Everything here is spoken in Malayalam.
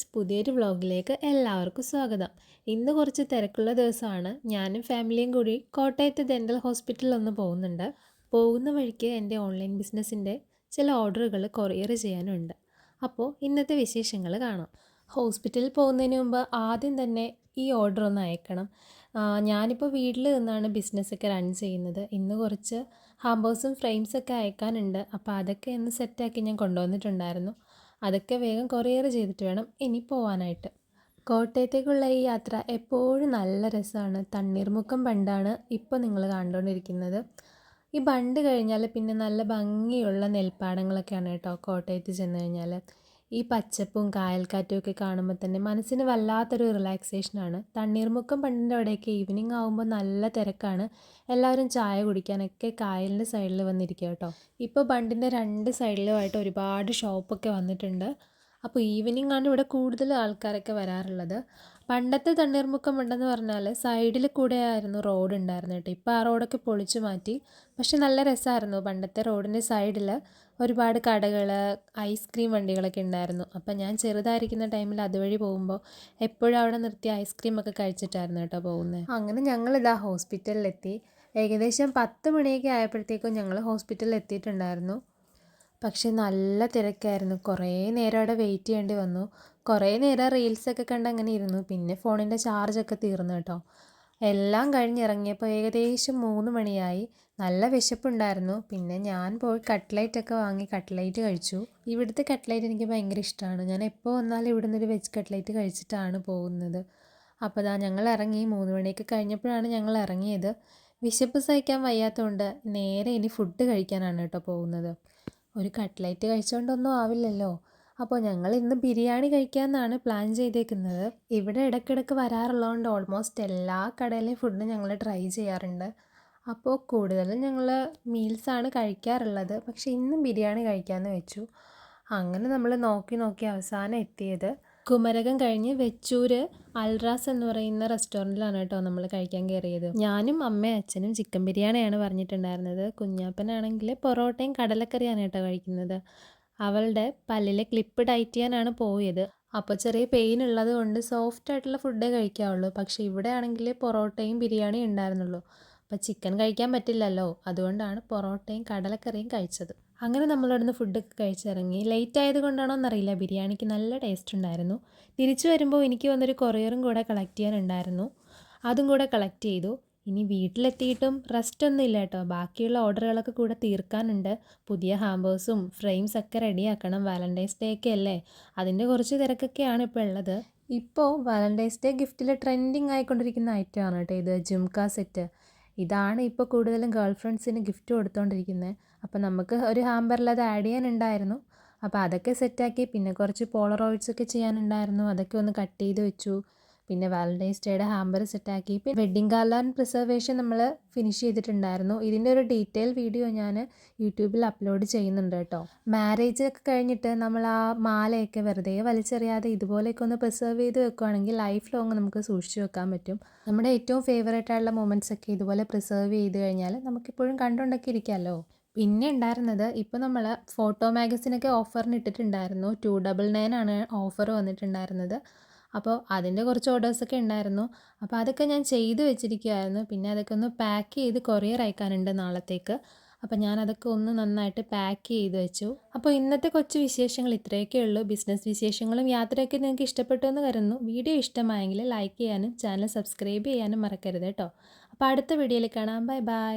ഫ്രണ്ട്സ് പുതിയൊരു വ്ളോഗിലേക്ക് എല്ലാവർക്കും സ്വാഗതം. ഇന്ന് കുറച്ച് തിരക്കുള്ള ദിവസമാണ്. ഞാനും ഫാമിലിയും കൂടി കോട്ടയത്ത് ഡെന്റൽ ഹോസ്പിറ്റലിൽ ഒന്ന് പോകുന്നുണ്ട്. പോകുന്ന വഴിക്ക് എന്റെ ഓൺലൈൻ ബിസിനസ്സിന്റെ ചില ഓർഡറുകൾ കൊറിയർ ചെയ്യാനുണ്ട്. അപ്പോൾ ഇന്നത്തെ വിശേഷങ്ങൾ കാണാം. ഹോസ്പിറ്റലിൽ പോകുന്നതിന് മുമ്പ് ആദ്യം തന്നെ ഈ ഓർഡർ ഒന്ന് അയക്കണം. ഞാനിപ്പോൾ വീട്ടിൽ നിന്നാണ് ബിസിനസ്സൊക്കെ റൺ ചെയ്യുന്നത്. ഇന്ന് കുറച്ച് ഹാമ്പേഴ്സും ഫ്രെയിംസൊക്കെ അയക്കാനുണ്ട്. അപ്പോൾ അതൊക്കെ ഒന്ന് സെറ്റാക്കി ഞാൻ കൊണ്ടുവന്നിട്ടുണ്ടായിരുന്നു. അതൊക്കെ വേഗം കൊറിയർ ചെയ്തിട്ട് വേണം ഇനി പോവാനായിട്ട്. കോട്ടയത്തേക്കുള്ള ഈ യാത്ര എപ്പോഴും നല്ല രസമാണ്. തണ്ണീർമുക്കം ബണ്ടാണ് ഇപ്പോൾ നിങ്ങൾ കണ്ടുകൊണ്ടിരിക്കുന്നത് ഈ ബണ്ട് കഴിഞ്ഞാൽ പിന്നെ നല്ല ഭംഗിയുള്ള നെൽപ്പാടങ്ങളൊക്കെയാണ് കേട്ടോ കോട്ടയത്ത് ചെന്ന് കഴിഞ്ഞാൽ ഈ പച്ചപ്പും കായൽക്കാറ്റും ഒക്കെ കാണുമ്പോൾ തന്നെ മനസ്സിന് വല്ലാത്തൊരു റിലാക്സേഷനാണ് തണ്ണീർമുക്കം പണ്ടിന്റെ അവിടെയൊക്കെ ഈവനിങ് ആകുമ്പോൾ നല്ല തിരക്കാണ്. എല്ലാവരും ചായ കുടിക്കാനൊക്കെ കായലിന്റെ സൈഡിൽ വന്നിരിക്കുക കേട്ടോ. ഇപ്പോൾ ബണ്ടിന്റെ രണ്ട് സൈഡിലുമായിട്ട് ഒരുപാട് ഷോപ്പൊക്കെ വന്നിട്ടുണ്ട്. അപ്പോൾ ഈവനിങ് ആണ് ഇവിടെ കൂടുതൽ ആൾക്കാരൊക്കെ വരാറുള്ളത്. പണ്ടത്തെ തണ്ണീർമുക്കം ഉണ്ടെന്ന് പറഞ്ഞാൽ സൈഡിൽ കൂടെ ആയിരുന്നു റോഡ് ഉണ്ടായിരുന്നത് കേട്ടോ. ഇപ്പോൾ ആ റോഡൊക്കെ പൊളിച്ചു മാറ്റി. പക്ഷെ നല്ല രസമായിരുന്നു പണ്ടത്തെ റോഡിന്റെ സൈഡിൽ ഒരുപാട് കടകൾ ഐസ്ക്രീം വണ്ടികളൊക്കെ ഉണ്ടായിരുന്നു. അപ്പം ഞാൻ ചെറുതായിരിക്കുന്ന ടൈമിൽ അതുവഴി പോകുമ്പോൾ എപ്പോഴും അവിടെ നിർത്തി ഐസ്ക്രീം ഒക്കെ കഴിച്ചിട്ടായിരുന്നു കേട്ടോ പോകുന്നത്. അങ്ങനെ ഞങ്ങളിതാ ഹോസ്പിറ്റലിലെത്തി. ഏകദേശം പത്ത് മണിയൊക്കെ ആയപ്പോഴത്തേക്കും ഞങ്ങൾ ഹോസ്പിറ്റലിൽ എത്തിയിട്ടുണ്ടായിരുന്നു പക്ഷെ നല്ല തിരക്കായിരുന്നു. കുറേ നേരം അവിടെ വെയിറ്റ് ചെയ്യേണ്ടി വന്നു. കുറേ നേരം റീൽസൊക്കെ കണ്ട് അങ്ങനെ ഇരുന്നു. പിന്നെ ഫോണിന്റെ ചാർജൊക്കെ തീർന്നു കേട്ടോ. എല്ലാം കഴിഞ്ഞിറങ്ങിയപ്പോൾ ഏകദേശം മൂന്ന് മണിയായി. നല്ല വിശപ്പുണ്ടായിരുന്നു. പിന്നെ ഞാൻ പോയി കട്ട്ലൈറ്റൊക്കെ വാങ്ങി കട്ട്ലൈറ്റ് കഴിച്ചു. ഇവിടുത്തെ കട്ട്ലൈറ്റ് എനിക്ക് ഭയങ്കര ഇഷ്ടമാണ്. ഞാൻ എപ്പോൾ വന്നാലും ഇവിടുന്ന് ഒരു വെജ് കട്ട്ലൈറ്റ് കഴിച്ചിട്ടാണ് പോകുന്നത്. അപ്പോൾ ദാ ഞങ്ങൾ ഇറങ്ങി. മൂന്ന് മണിയൊക്കെ കഴിഞ്ഞപ്പോഴാണ് ഞങ്ങൾ ഇറങ്ങിയത്. വിശപ്പ് സഹിക്കാൻ വയ്യാത്തതുകൊണ്ട് നേരെ ഇനി ഫുഡ് കഴിക്കാനാണ് കേട്ടോ പോകുന്നത്. ഒരു കട്ട്ലൈറ്റ് കഴിച്ചുകൊണ്ടൊന്നും ആവില്ലല്ലോ. അപ്പോൾ ഞങ്ങൾ ഇന്ന് ബിരിയാണി കഴിക്കാമെന്നാണ് പ്ലാൻ ചെയ്തേക്കുന്നത്. ഇവിടെ ഇടയ്ക്കിടയ്ക്ക് വരാറുള്ളതുകൊണ്ട് ഓൾമോസ്റ്റ് എല്ലാ കടയിലെയും ഫുഡ് ഞങ്ങൾ ട്രൈ ചെയ്യാറുണ്ട്. അപ്പോൾ കൂടുതലും ഞങ്ങൾ മീൽസാണ് കഴിക്കാറുള്ളത്. പക്ഷേ ഇന്ന് ബിരിയാണി കഴിക്കാമെന്ന് വെച്ചു. അങ്ങനെ നമ്മൾ നോക്കി നോക്കി അവസാനം എത്തിയത്. കുമരകം കഴിഞ്ഞ് വെച്ചൂര് അൽറാസ് എന്ന് പറയുന്ന റെസ്റ്റോറന്റിലാണ് കേട്ടോ നമ്മൾ കഴിക്കാൻ കയറിയത്. ഞാനും അമ്മയും അച്ഛനും ചിക്കൻ ബിരിയാണിയാണ് പറഞ്ഞിട്ടുണ്ടായിരുന്നത്. കുഞ്ഞാപ്പനാണെങ്കിൽ പൊറോട്ടയും കടലക്കറിയാണ് കേട്ടോ കഴിക്കുന്നത്. അവളുടെ പല്ലിലെ ക്ലിപ്പ് ടൈറ്റ് ചെയ്യാനാണ് പോയത്. അപ്പോൾ ചെറിയ പെയിൻ ഉള്ളത് കൊണ്ട് സോഫ്റ്റ് ആയിട്ടുള്ള ഫുഡേ കഴിക്കാവുള്ളൂ. പക്ഷേ ഇവിടെ ആണെങ്കിൽ പൊറോട്ടയും ബിരിയാണിയും ഉണ്ടായിരുന്നുള്ളൂ. അപ്പോൾ ചിക്കൻ കഴിക്കാൻ പറ്റില്ലല്ലോ. അതുകൊണ്ടാണ് പൊറോട്ടയും കടലക്കറിയും കഴിച്ചത്. അങ്ങനെ നമ്മളവിടുന്ന് ഫുഡൊക്കെ കഴിച്ചിറങ്ങി. ലേറ്റ് ആയതുകൊണ്ടാണോ എന്നറിയില്ല ബിരിയാണിക്ക് നല്ല ടേസ്റ്റ് ഉണ്ടായിരുന്നു തിരിച്ചു വരുമ്പോൾ എനിക്ക് വന്നൊരു കൊറിയറും കൂടെ കളക്ട് ചെയ്യാനുണ്ടായിരുന്നു. അതും കൂടെ കളക്ട് ചെയ്തു. ഇനി വീട്ടിലെത്തിയിട്ടും റെസ്റ്റ് ഒന്നും ഇല്ല കേട്ടോ ബാക്കിയുള്ള ഓർഡറുകളൊക്കെ കൂടെ തീർക്കാനുണ്ട്. പുതിയ ഹാമ്പേഴ്സും ഫ്രെയിംസ് ഒക്കെ റെഡിയാക്കണം. വാലന്റൈൻസ് ഡേ ഒക്കെ അല്ലേ? അതിന്റെ കുറച്ച് തിരക്കൊക്കെയാണ് ഇപ്പോൾ ഉള്ളത്. ഇപ്പോൾ വാലന്റൈൻസ് ഡേ ഗിഫ്റ്റിൽ ട്രെൻഡിങ് ആയിക്കൊണ്ടിരിക്കുന്ന ഐറ്റമാണ് കേട്ടോ ഇത്. ജുംക സെറ്റ്. ഇതാണ് ഇപ്പോൾ കൂടുതലും ഗേൾ ഫ്രണ്ട്സിന് ഗിഫ്റ്റ് കൊടുത്തുകൊണ്ടിരിക്കുന്നത് അപ്പോൾ നമുക്ക് ഒരു ഹാമ്പറിൽ അത് ആഡ് ചെയ്യാനുണ്ടായിരുന്നു. അപ്പോൾ അതൊക്കെ സെറ്റാക്കി പിന്നെ കുറച്ച് പോളറോയിഡ്സ് ഒക്കെ ചെയ്യാനുണ്ടായിരുന്നു. അതൊക്കെ ഒന്ന് കട്ട് ചെയ്ത് വെച്ചു. പിന്നെ വാലന്റൈൻസ് ഡേയുടെ ഹാമ്പർ സെറ്റാക്കി. പിന്നെ വെഡ്ഡിങ് കാർഡ് പ്രിസർവേഷൻ നമ്മൾ ഫിനിഷ് ചെയ്തിട്ടുണ്ടായിരുന്നു. ഇതിന്റെ ഒരു ഡീറ്റെയിൽ വീഡിയോ ഞാൻ യൂട്യൂബിൽ അപ്ലോഡ് ചെയ്യുന്നുണ്ട് കേട്ടോ. മാരേജ് ഒക്കെ കഴിഞ്ഞിട്ട് നമ്മൾ ആ മാലയൊക്കെ വെറുതെ വലിച്ചെറിയാതെ ഇതുപോലെയൊക്കെ ഒന്ന് പ്രിസർവ് ചെയ്ത് വെക്കുകയാണെങ്കിൽ ലൈഫ് ലോങ് നമുക്ക് സൂക്ഷിച്ചു വെക്കാൻ പറ്റും. നമ്മുടെ ഏറ്റവും ഫേവറേറ്റ് ആയിട്ടുള്ള മൊമെന്റ്സ് ഒക്കെ ഇതുപോലെ പ്രിസർവ് ചെയ്ത് കഴിഞ്ഞാൽ നമുക്കിപ്പോഴും കണ്ടുകൊണ്ടൊക്കെ ഇരിക്കാമല്ലോ പിന്നെ ഉണ്ടായിരുന്നത് ഇപ്പോൾ നമ്മൾ ഫോട്ടോ മാഗസിനൊക്കെ ഓഫറിന് ഇട്ടിട്ടുണ്ടായിരുന്നു. ടു ഡബിൾ നയൻ ആണ് ഓഫർ വന്നിട്ടുണ്ടായിരുന്നത്. അപ്പോൾ അതിന്റെ കുറച്ച് ഓർഡേഴ്സൊക്കെ ഉണ്ടായിരുന്നു. അപ്പോൾ അതൊക്കെ ഞാൻ ചെയ്ത് വെച്ചിരിക്കുകയായിരുന്നു പിന്നെ അതൊക്കെ ഒന്ന് പാക്ക് ചെയ്ത് കൊറിയർ അയക്കാനുണ്ട് നാളത്തേക്ക്. അപ്പോൾ ഞാൻ അതൊക്കെ ഒന്ന് നന്നായിട്ട് പാക്ക് ചെയ്ത് വെച്ചു. അപ്പോൾ ഇന്നത്തെ കൊച്ചു വിശേഷങ്ങൾ ഇത്രയൊക്കെ ഉള്ളൂ. ബിസിനസ് വിശേഷങ്ങളും യാത്രയൊക്കെ നിങ്ങൾക്ക് ഇഷ്ടപ്പെട്ടു എന്ന് കരുതുന്നു. വീഡിയോ ഇഷ്ടമായെങ്കിൽ ലൈക്ക് ചെയ്യാനും ചാനൽ സബ്സ്ക്രൈബ് ചെയ്യാനും മറക്കരുത് കേട്ടോ. അപ്പോൾ അടുത്ത വീഡിയോയിൽ കാണാം. Bye bye